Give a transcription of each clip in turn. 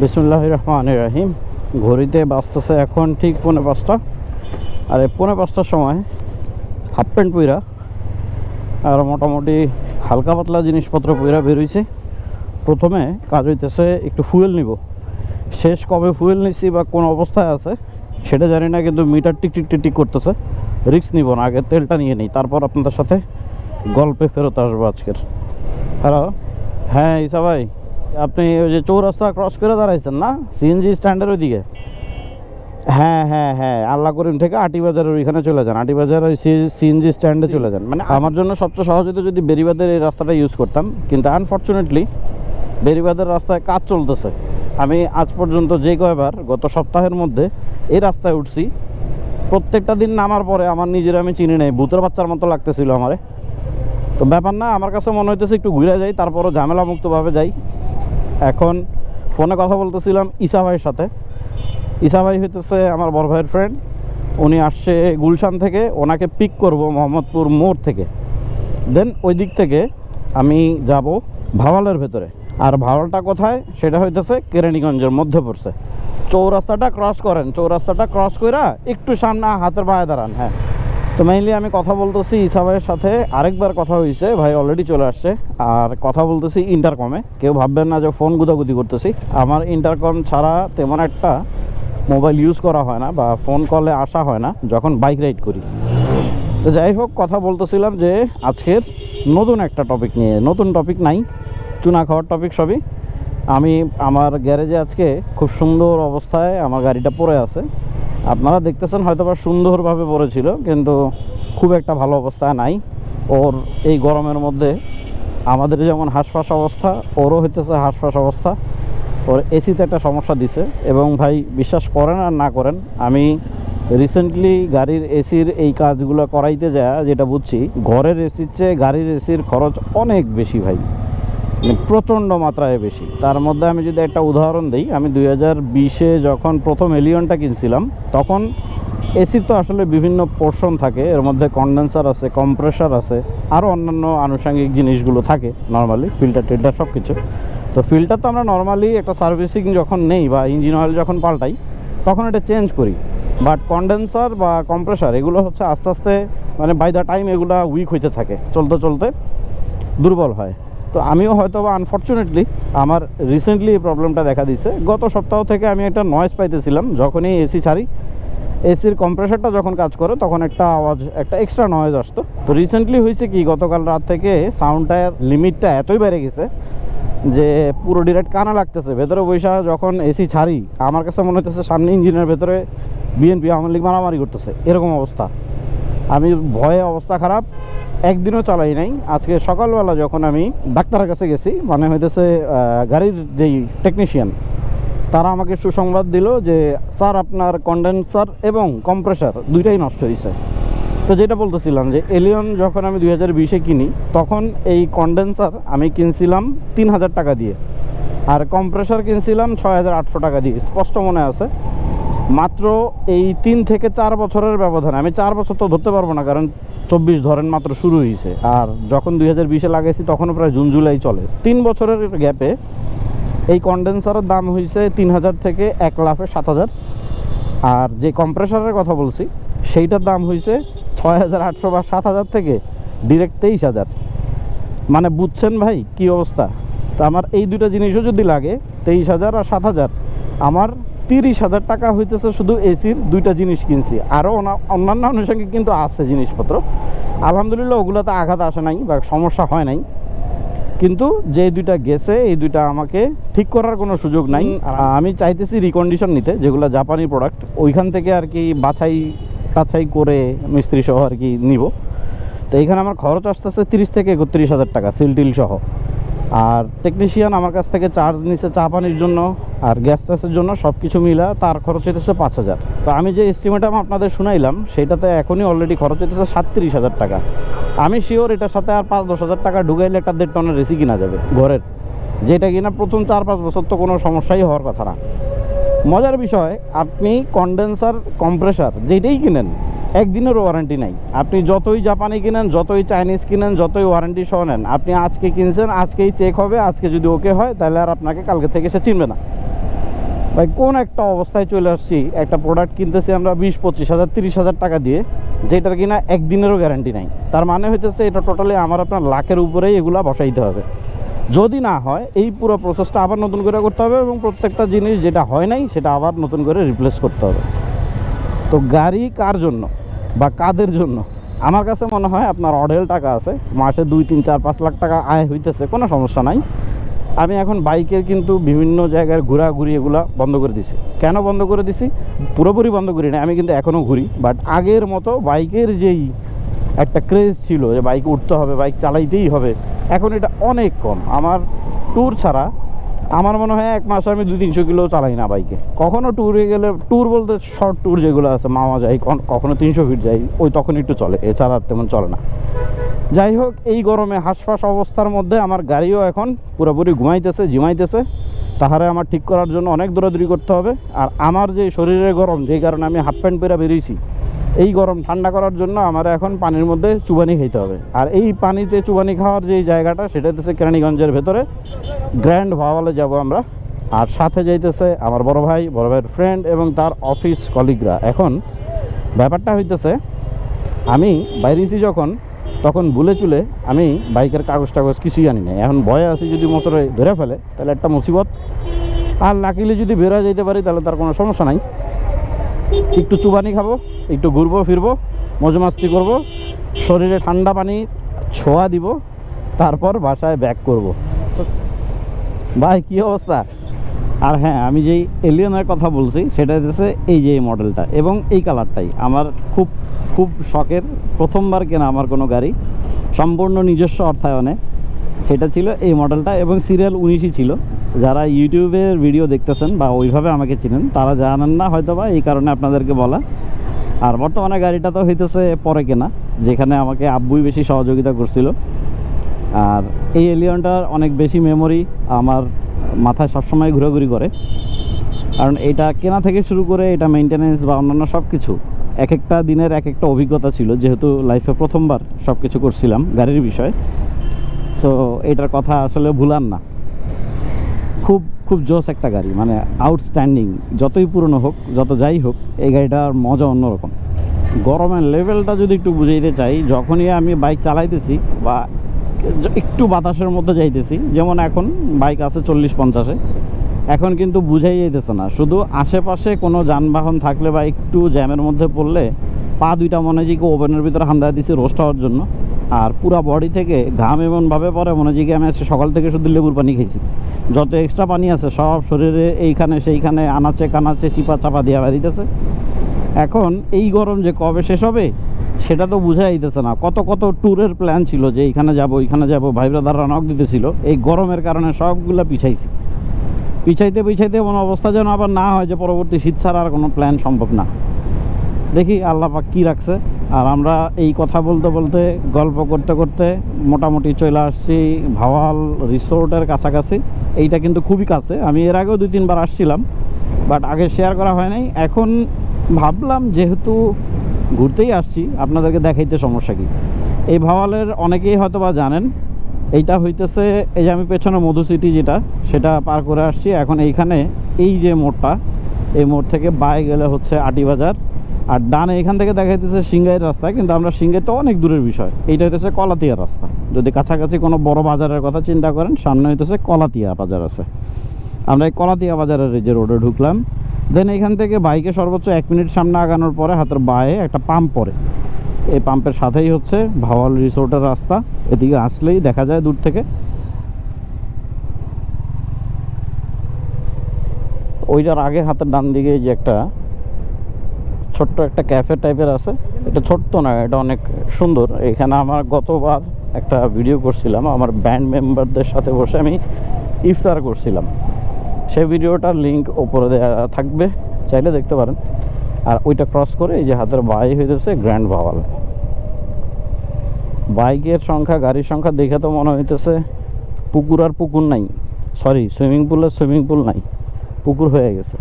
বিসমুল্লাহ রহমান রাহিম। ঘড়িতে বাঁচতেছে এখন ঠিক পৌনে পাঁচটা। আর এই পৌনে পাঁচটার সময় হাফ প্যান্ট পইরা আর মোটামুটি হালকা পাতলা জিনিসপত্র পইরা বেরোইছে। প্রথমে কাজ হইতেছে একটু ফুয়েল নিব। শেষ কবে ফুয়েল নিছি বা কোন অবস্থায় আছে, সেটা জানি না, কিন্তু মিটার টিক টিক টিক করতেছে। রিক্স নিব না, আগে তেলটা নিয়ে নিই, তারপর আপনাদের সাথে গল্পে ফেরত আসব আজকের। হ্যালো হ্যাঁ ইসা ভাই। আপনি ওই যে চৌরাস্তা ক্রস করে দাঁড়াইছেন না? সিএনজি স্ট্যান্ডের ওইদিকে? হ্যাঁ হ্যাঁ হ্যাঁ আল্লাহ করিম থেকে আটি বাজারের ওইখানে চলে যান। আটি বাজার ওই সিএনজি স্ট্যান্ডে চলে যান। মানে আমার জন্য সবচেয়ে সহজ হতো যদি বেরিবাদের এই রাস্তাটা ইউজ করতাম। কিন্তু আনফর্চুনেটলি বেরিবাদের রাস্তায় কাজ চলতেছে। আমি আজ পর্যন্ত যে কয়বার গত সপ্তাহের মধ্যে এই রাস্তায় উঠছি। প্রত্যেকটা দিন নামার পরে আমার নিজের আমি চিনি নেই। ভূতের বাচ্চার মতো লাগতেছিল আমারে। তো ব্যাপার না আমার কাছে মনে হইতেছে একটু ঘুরে যাই তারপরও ঝামেলা মুক্তভাবে যাই। এখন ফোনে কথা বলতেছিলাম ঈশা ভাইয়ের সাথে। ঈশা ভাই হইতেছে আমার বড় ভাইয়ের ফ্রেন্ড উনি আসছে গুলশান থেকে, ওনাকে পিক করব মোহাম্মদপুর মোড় থেকে। দেন ওই দিক থেকে আমি যাব ভাওয়ালের ভেতরে। আর ভাওয়ালটা কোথায়? সেটা হইতেছে কেরানীগঞ্জের মধ্যে পড়ছে। চৌরাস্তাটা ক্রস করেন, চৌরাস্তাটা ক্রস কইরা একটু সামনে হাতের বায়ে দাঁড়ান হ্যাঁ। তো মেইনলি আমি কথা বলতেছি ঈশা ভাইয়ের সাথে। আরেকবার কথা হয়েছে ভাই অলরেডি চলে আসছে। আর কথা বলতেছি ইন্টারকমে কেউ ভাববেন না যে ফোন গুদাগুদি করতেছি। আমার ইন্টারকম ছাড়া তেমন একটা মোবাইল ইউজ করা হয় না বা ফোন কলে আসা হয় না, যখন বাইক রাইড করি। তো যাই হোক, কথা বলতেছিলাম যে আজকের নতুন একটা টপিক নিয়ে। নতুন টপিক নাই, চুনা খাওয়ার টপিক সবই। আমি, আমার গ্যারেজে আজকে খুব সুন্দর অবস্থায় আমার গাড়িটা পড়ে আছে। আপনারা দেখতেছেন হয়তো বা সুন্দরভাবে পড়েছিল, কিন্তু খুব একটা ভালো অবস্থা নাই। ওর এই গরমের মধ্যে আমাদের যেমন হাঁসফাঁস অবস্থা, ওরও হইতেছে হাঁসফাঁস অবস্থা। ওর এসিতে একটা সমস্যা দিছে এবং ভাই বিশ্বাস করেন আর না করেন, আমি রিসেন্টলি গাড়ির এসির এই কাজগুলো করাইতে যায় যেটা বুঝছি, ঘরের এসির চেয়ে গাড়ির এসির খরচ অনেক বেশি ভাই। প্রচণ্ড মাত্রায় বেশি। তার মধ্যে আমি যদি একটা উদাহরণ দিই, আমি দুই হাজার বিশে যখন প্রথম এলিয়নটা কিনছিলাম, তখন এসির তো আসলে বিভিন্ন পোর্শন থাকে, এর মধ্যে কন্ডেন্সার আছে কম্প্রেসার আছে আরও অন্যান্য আনুষঙ্গিক জিনিসগুলো থাকে নর্মালি ফিল্টার টিল্টার সব কিছু তো ফিল্টার তো আমরা নর্মালি একটা সার্ভিসিং যখন নেই বা ইঞ্জিন অয়েল যখন পাল্টাই, তখন এটা চেঞ্জ করি। বাট কন্ডেন্সার বা কম্প্রেসার এগুলো হচ্ছে আস্তে আস্তে মানে বাই দ্য টাইম এগুলো উইক হইতে থাকে, চলতে চলতে দুর্বল হয়। তো আমিও হয়তো বা আনফর্চুনেটলি আমার রিসেন্টলি এই প্রবলেমটা দেখা দিছে গত সপ্তাহ থেকে আমি একটা নয়েজ পাইতেছিলাম, যখনই এসি ছাড়ি এসির কম্প্রেসারটা যখন কাজ করে, তখন একটা আওয়াজ, একটা এক্সট্রা নয়েজ আসতো। তো রিসেন্টলি হয়েছে কি, গতকাল রাত থেকে সাউন্ডটার লিমিটটা এতই বেড়ে গেছে যে পুরো ডিরেক্ট কানা লাগতেছে। ভেতরে বৈশা যখন এসি ছাড়ি, আমার কাছে মনে হতেছে সামনে ইঞ্জিনের ভেতরে বিএনপি আওয়ামী লীগ মারামারি করতেছে। এরকম অবস্থা। আমি ভয়ে অবস্থা খারাপ। একদিনও চালাই নাই। আজকে সকালবেলা যখন আমি ডাক্তারের কাছে গেছি মানে হইতেছে গাড়ির যেই টেকনিশিয়ান তারা আমাকে সুসংবাদ দিল যে, স্যার, আপনার কন্ডেন্সার এবং কম্প্রেসার দুইটাই নষ্ট হয়েছে তো যেটা বলতেছিলাম যে এলিয়ন যখন আমি দুই হাজার বিশে কিনি, তখন এই কন্ডেন্সার আমি কিনছিলাম তিন হাজার টাকা দিয়ে। আর কম্প্রেসার কিনছিলাম ছয় হাজার আটশো টাকা দিয়ে, স্পষ্ট মনে আছে। মাত্র এই তিন থেকে চার বছরের ব্যবধান, আমি চার বছর তো ধরতে পারব না, কারণ চব্বিশ ধরেন মাত্র শুরু হয়েছে আর যখন দুই হাজার বিশে লাগাইছি, তখনও প্রায় জুন, জুলাই চলে। তিন বছরের গ্যাপে এই কন্ডেন্সারের দাম হয়েছে তিন হাজার থেকে এক লাফে সাত হাজার। আর যে কম্প্রেসারের কথা বলছি, সেইটার দাম হয়েছে ছয় হাজার আটশো বা সাত হাজার থেকে ডিরেক্ট তেইশ হাজার। মানে বুঝছেন ভাই, কি অবস্থা? তো আমার এই দুটো জিনিসও যদি লাগে, তেইশ হাজার আর সাত হাজার, আমার তিরিশ হাজার টাকা হইতেছে শুধু এসির দুইটা জিনিস কিনছি। আরও অন্যান্য আনুষঙ্গিক কিন্তু আছে জিনিসপত্র। আলহামদুলিল্লাহ ওগুলোতে আঘাত আসে নাই বা সমস্যা হয় নাই। কিন্তু যে দুইটা গেছে এই দুইটা আমাকে ঠিক করার কোনো সুযোগ নাই। আমি চাইতেছি রিকন্ডিশন নিতে যেগুলো জাপানি প্রোডাক্ট ওইখান থেকে আর কি বাছাই টাছাই করে মিস্ত্রি সহ আর কি নিব। তো এইখানে আমার খরচ আসতেছে তিরিশ থেকে একত্রিশ হাজার টাকা সিল টিল সহ। আর টেকনিশিয়ান আমার কাছ থেকে চার্জ নিছে চা পানির জন্য আর গ্যাস ট্যাসের জন্য সব কিছু মিলা তার খরচ হইতেছে পাঁচ হাজার। তো আমি যে এস্টিমেট আমি আপনাদের শুনাইলাম, সেটাতে এখনই অলরেডি খরচ হইতেছে সাতত্রিশ হাজার টাকা। আমি শিওর এটার সাথে আর পাঁচ দশ হাজার টাকা ঢুকাইলে একটা দেড় টনের রেসি কিনা যাবে ঘরের। যেটা কিনা প্রথম চার পাঁচ বছর তো কোনো সমস্যাই হওয়ার কথা না। মজার বিষয়, আপনি কন্ডেন্সার কম্প্রেসার যেটাই কিনেন একদিনেরও ওয়ারেন্টি নাই। আপনি যতই জাপানি কিনেন, যতই চাইনিজ কিনেন, যতই ওয়ারেন্টি সহ নেন, আপনি আজকে কিনছেন, আজকেই চেক হবে, আজকে যদি ওকে হয়, তাহলে আর আপনাকে কালকে থেকে সে চিনবে না। ভাই, কোন একটা অবস্থায় চলে আসছি, একটা প্রোডাক্ট কিনতেছি আমরা বিশ, পঁচিশ হাজার, তিরিশ হাজার টাকা দিয়ে, যেটার কিনা একদিনেরও গ্যারান্টি নাই। তার মানে হইতেছে এটা টোটালি আমার আপনার লাখের উপরেই এগুলা বসাইতে হবে। যদি না হয়, এই পুরো প্রসেসটা আবার নতুন করে করতে হবে এবং প্রত্যেকটা জিনিস যেটা হয় নাই, সেটা আবার নতুন করে রিপ্লেস করতে হবে। তো গাড়ি কার জন্য বা কাদের জন্য? আমার কাছে মনে হয় আপনার অঢেল টাকা আছে, মাসে দুই, তিন, চার, পাঁচ লাখ টাকা আয় হইতেছে, কোনো সমস্যা নাই। আমি এখন বাইকের কিন্তু বিভিন্ন জায়গায় ঘোরাঘুরি এগুলা বন্ধ করে দিছি। কেন বন্ধ করে দিছি? পুরোপুরি বন্ধ করি না আমি কিন্তু এখনও ঘুরি। বাট আগের মতো বাইকের যেই একটা ক্রেজ ছিল যে বাইক উঠতে হবে, বাইক চালাইতেই হবে, এখন এটা অনেক কম। আমার ট্যুর ছাড়া আমার মনে হয় এক মাসে আমি দুই তিনশো কিলো চালাই না বাইকে কখনো ট্যুরে গেলে ট্যুর বলতে শর্ট ট্যুর যেগুলো আছে, মামা যাই কখনো তিনশো ফিট যাই, ওই তখন একটু চলে, এছাড়া তেমন চলে না। যাই হোক, এই গরমে হাঁসফাঁস অবস্থার মধ্যে আমার গাড়িও এখন পুরোপুরি ঘুমাইতেছে, জিমাইতেছে। তাহারে আমার ঠিক করার জন্য অনেক দৌড়াদৌড়ি করতে হবে। আর আমার যে শরীরের গরম যেই কারণে আমি হাফ প্যান্ট পরে বেরিয়েছি এই গরম ঠান্ডা করার জন্য আমার এখন পানির মধ্যে চুবানি খেতে হবে। আর এই পানিতে চুবানি খাওয়ার যে জায়গাটা, সেটা হচ্ছে কেরানীগঞ্জের ভেতরে। গ্র্যান্ড ভাওয়ালে যাব আমরা। আর সাথে যাইতেছে আমার বড় ভাই, বড় ভাইয়ের ফ্রেন্ড এবং তার অফিস কলিগরা এখন ব্যাপারটা হইতেছে, আমি বাইরেছি যখন, তখন ভুলে চুলে আমি বাইকের কাগজ টাগজ কিছুই আনি না। এখন ভয়ে আছি যদি মোটরে ধরে ফেলে, তাহলে একটা মুসিবত। আর লাকিলি যদি বেরোয় যেতে পারি, তাহলে তার কোনো সমস্যা নাই। একটু চুবানি খাব, একটু ঘুরবো, ফিরবো, মজা মাস্তি করব, শরীরে ঠান্ডা পানি ছোঁয়া দিব, তারপর বাসায় ব্যাক করব। ভাই, কী অবস্থা? আর হ্যাঁ আমি যেই এলিয়নের কথা বলছি, সেটা হচ্ছে এই যে এই মডেলটা এবং এই কালারটাই আমার খুব খুব শখের প্রথমবার কেনা আমার কোনো গাড়ি, সম্পূর্ণ নিজস্ব অর্থায়নে। সেটা ছিল এই মডেলটা এবং সিরিয়াল উনিশই ছিল। যারা ইউটিউবের ভিডিও দেখতেছেন বা ওইভাবে আমাকে চিনেন, তারা জানেন না হয়তো বা এই কারণে আপনাদেরকে বলা। আর বর্তমানে গাড়িটা তো হইতেছে পরে কেনা, যেখানে আমাকে আব্বুই বেশি সহযোগিতা করছিল। আর এই এলিয়নটার অনেক বেশি মেমোরি আমার মাথায় সবসময় ঘোরাঘুরি করে। কারণ এটা কেনা থেকে শুরু করে এটা মেনটেনেন্স বা অন্যান্য সব কিছু এক একটা দিনের এক একটা অভিজ্ঞতা ছিল। যেহেতু লাইফে প্রথমবার সব কিছু করছিলাম গাড়ির বিষয়ে। সো এটার কথা আসলে ভুলান না। খুব খুব জোস একটা গাড়ি মানে আউটস্ট্যান্ডিং যতই পুরনো হোক, যত যাই হোক, এই গাড়িটার মজা অন্যরকম। গরমের লেভেলটা যদি একটু বুঝাইতে চাই, যখনই আমি বাইক চালাইতেছি বা একটু বাতাসের মধ্যে যাইতেছি, যেমন এখন বাইক আছে চল্লিশ পঞ্চাশে, এখন কিন্তু বুঝাই যাইতেছে না। শুধু আশেপাশে কোনো যানবাহন থাকলে বা একটু জ্যামের মধ্যে পড়লে, পা দুইটা মনে হয় যে ওভেনের ভিতরে হান্দায় দিছি রোস্ট হওয়ার জন্য। আর পুরা বডি থেকে ঘাম এমনভাবে পড়ে মনে হয় কি আমি আজকে সকাল থেকে শুধু লেবুর পানি খেয়েছি। যত এক্সট্রা পানি আছে সব শরীরে এইখানে সেইখানে আনাচে কানাচে চিপা চাপা দিয়া বেরিতেছে। এখন এই গরম যে কবে শেষ হবে, সেটা তো বোঝা যাইতেছে না। কত কত ট্যুরের প্ল্যান ছিল যে এইখানে যাব, ওইখানে যাব, ভাই ব্রাদাররা নক দিতেছিল। এই গরমের কারণে সবগুলো পিছাইছি। পিছাইতে পিছাইতে এমন অবস্থা যেন আবার না হয় যে পরবর্তী শীত ছাড়া আর কোনো প্ল্যান সম্ভব না। দেখি আল্লাহ পাক কী রাখছে। আর আমরা এই কথা বলতে বলতে, গল্প করতে করতে মোটামুটি চলে আসছি ভাওয়াল রিসোর্টের কাছাকাছি। এইটা কিন্তু খুবই কাছে। আমি এর আগেও দুই তিনবার আসছিলাম, বাট আগে শেয়ার করা হয় নাই। এখন ভাবলাম যেহেতু ঘুরতেই আসছি, আপনাদেরকে দেখাইতে সমস্যা কি? এই ভাওয়ালের অনেকেই হয়তো বা জানেন, এইটা হইতেছে এই যে আমি পেছনে মধু সিটি যেটা, সেটা পার করে আসছি। এখন এইখানে এই যে মোড়টা, এই মোড় থেকে বাই গেলে হচ্ছে আটিবাজার আর ডানে এখান থেকে দেখা যাইতেছে সিংগাইয়ের রাস্তা, কিন্তু আমরা সিংগাই তো অনেক দূরের বিষয়। এইটা হইতেছে কলাতিয়া রাস্তা। যদি কাছাকাছি কোনো বড় বাজারের কথা চিন্তা করেন, সামনে হইতেছে কলাতিয়া বাজার আছে। আমরা এই কলাতিয়া বাজারের যে রোডে ঢুকলাম দেন এখান থেকে বাইকে সর্বোচ্চ এক মিনিট সামনে আগানোর পরে হাতের বায়ে একটা পাম্প পড়ে। এই পাম্পের সাথেই হচ্ছে ভাওয়াল রিসোর্টের রাস্তা। এদিকে আসলেই দেখা যায় দূর থেকে। ওইটার আগে হাতের ডান দিকে যে একটা ছোট্ট একটা ক্যাফে টাইপের আছে। এটা ছোট্ট না, এটা অনেক সুন্দর। এখানে আমার গতবার একটা ভিডিও করছিলাম, আমার ব্যান্ড মেম্বারদের সাথে বসে আমি ইফতার করছিলাম। সেই ভিডিওটার লিঙ্ক ওপরে দেওয়া থাকবে, চাইলে দেখতে পারেন। আর ওইটা ক্রস করে এই যে হাতের বাই হইতেছে গ্র্যান্ড ভাওয়াল বাইকের সংখ্যা, গাড়ির সংখ্যা দেখে তো মনে হইতেছে পুকুর আর পুকুর নাই। সরি সুইমিং পুল আর সুইমিং পুল নাই। পুকুর হয়ে গেছে।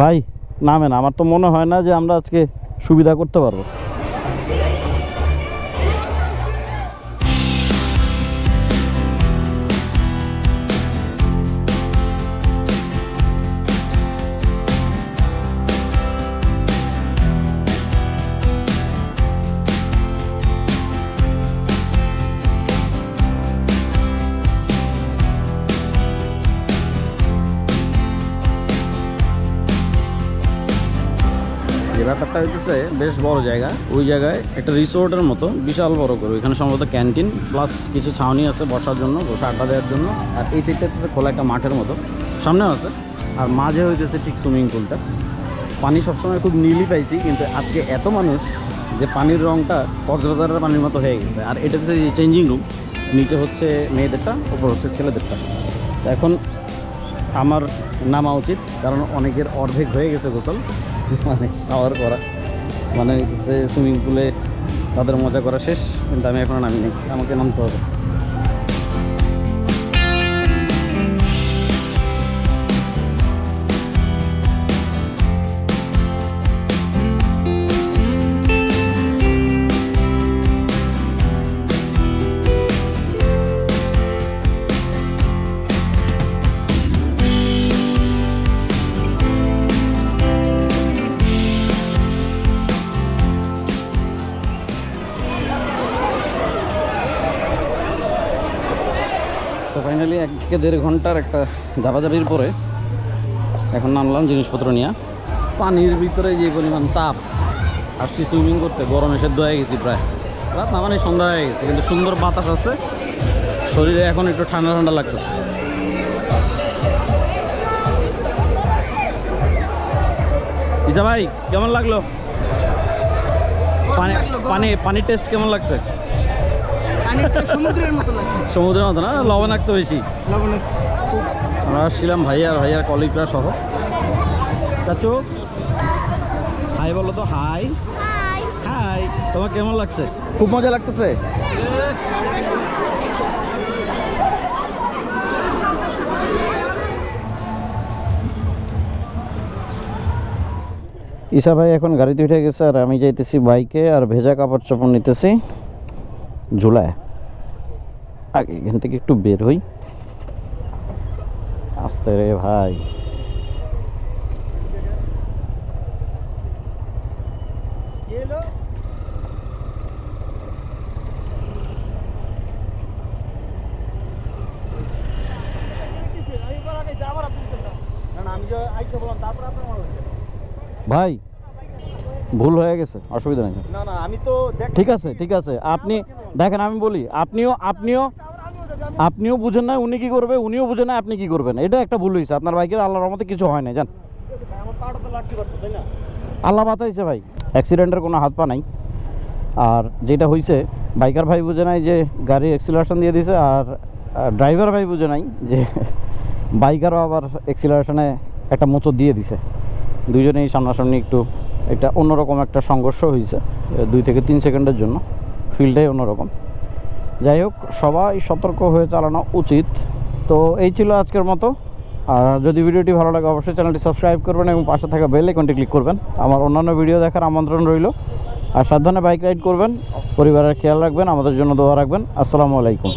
ভাই নামেন আমার তো মনে হয় না যে আমরা আজকে সুবিধা করতে পারব। ব্যাপারটা হইতেছে, বেশ বড় জায়গা। ওই জায়গায় একটা রিসোর্টের মতো, বিশাল বড় করে। ওইখানে সম্ভবত ক্যান্টিন, প্লাস কিছু ছাউনি আছে বসার জন্য, বসে আড্ডা দেওয়ার জন্য। আর এই সাইডটা হচ্ছে খোলা একটা মাঠের মতো। সামনেও আছে। আর মাঝে হইতেছে ঠিক সুইমিং পুলটা। পানি সবসময় খুব নীলই পাইছি, কিন্তু আজকে এত মানুষ যে পানির রংটা কক্সবাজারের পানির মতো হয়ে গেছে। আর এটা হচ্ছে চেঞ্জিং রুম নিচে হচ্ছে মেয়েদেরটা, ওপর হচ্ছে ছেলেদেরটা। এখন আমার নামা উচিত, কারণ অনেকের অর্ধেক হয়ে গেছে গোসল। মানে খাওয়ার করা। মানে যে সুইমিং পুলে তাদের মজা করা শেষ, কিন্তু আমি এখনও নেই। আমাকে নামতে হবে। থেকে দেড় ঘণ্টার একটা ঝাপাঝাপির পরে এখন নামলাম জিনিসপত্র নিয়ে। পানির ভিতরে যে পরিমাণ তাপ আসছি সুইমিং করতে গরমে সেদ্ধ হয়ে গেছি প্রায়। রাত না মানে সন্ধ্যা হয়ে গেছে কিন্তু সুন্দর বাতাস আছে। শরীরে এখন একটু ঠান্ডা ঠান্ডা লাগতেছে। ইসা ভাই কেমন লাগল? পানি পানি পানির টেস্ট কেমন লাগছে? সমুদ্রের মতো সমুদ্রের মতো না লবণাক্ত বেশি। আমরা আসছিলাম ভাইয়া আর ভাইয়ার কলিগরা সহ। চাচু? হাই বলো তো হাই। হাই। তোমার কেমন লাগছে? খুব মজা লাগতেছে। ঈশা ভাই এখন গাড়িতে উঠে গেছে আর আমি যাইতেছি বাইকে আর ভেজা কাপড় চোপড় নিতেছি ঝুলায় আগে এখান থেকে একটু বের হই আস্তে রে ভাই। ভাই ভুল হয়ে গেছে অসুবিধা নেই। না না আমি তো ঠিক আছে ঠিক আছে আপনি দেখেন আমি বলি আপনিও আপনিও আপনিও বুঝেন না উনি কি করবে, উনিও বুঝেন না আপনি কি করবেন। এটা একটা ভুল হয়েছে আপনার বাইকের আল্লাহর রহমতে কিছু হয় না জান। আল্লাহ বাঁচাইছে ভাই। অ্যাক্সিডেন্টের কোনো হাত পা নাই। আর যেটা হয়েছে বাইকার ভাই বুঝে নাই যে গাড়ি এক্সিলারেশন দিয়ে দিয়েছে আর ড্রাইভার ভাই বুঝে নাই যে বাইকারও আবার এক্সিলারেশনে একটা মোচর দিয়ে দিছে। দুজনেই সামনাসামনি একটু, একটা অন্যরকম একটা সংঘর্ষ হয়েছে দুই থেকে তিন সেকেন্ডের জন্য। ফিল্ডটাই অন্যরকম। যাই হোক, সবাই সতর্ক হয়ে চালানো উচিত। তো এই ছিল আজকের মতো। আর যদি ভিডিওটি ভালো লাগে, অবশ্যই চ্যানেলটি সাবস্ক্রাইব করবেন এবং পাশে থাকা বেল আইকনটি ক্লিক করবেন। আমার অন্যান্য ভিডিও দেখার আমন্ত্রণ রইল। আর সাবধানে বাইক রাইড করবেন। পরিবারের খেয়াল রাখবেন, আমাদের জন্য দোয়া রাখবেন। আসসালামু আলাইকুম।